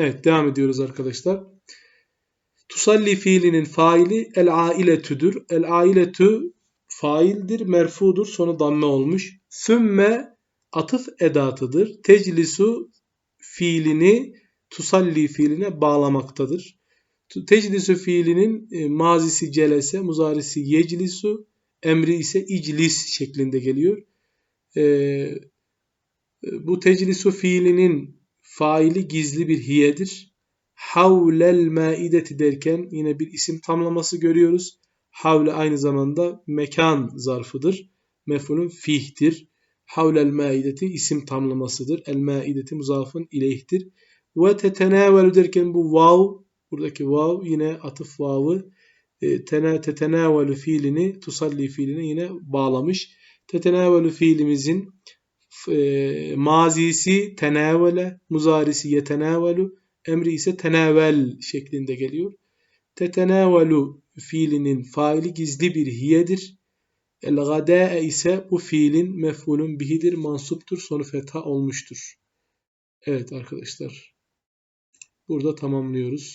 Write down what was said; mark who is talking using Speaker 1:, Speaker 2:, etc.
Speaker 1: Evet devam ediyoruz arkadaşlar. Tusalli fiilinin faili el ailetüdür. El ailetü faildir, merfudur. Sonu damme olmuş. Sümme atıf edatıdır. Teclisu fiilini tusalli fiiline bağlamaktadır. Teclisu fiilinin e, mazisi celese, muzarisi yeclisu, emri ise iclis şeklinde geliyor. E, e, bu teclisu fiilinin faili gizli bir hiyedir. Havlel maideti derken yine bir isim tamlaması görüyoruz. Havle aynı zamanda mekan zarfıdır. Mef'ulün fihtir. Havlel maideti isim tamlamasıdır. El maideti muzafın ileyhtir. Ve tetenavelü derken bu vav, buradaki vav yine atıf vavı e, tetenavelü fiilini, tusalli fiilini yine bağlamış. Tetenavelü fiilimizin e, mazisi tenavele, muzarisi yetenavelü, emri ise tenavel şeklinde geliyor. Tetenavelu fiilinin faili gizli bir hiyedir. El gadâe ise bu fiilin mef'ulün bihidir, mansuptur, sonu fetha olmuştur. Evet arkadaşlar. Burada tamamlıyoruz.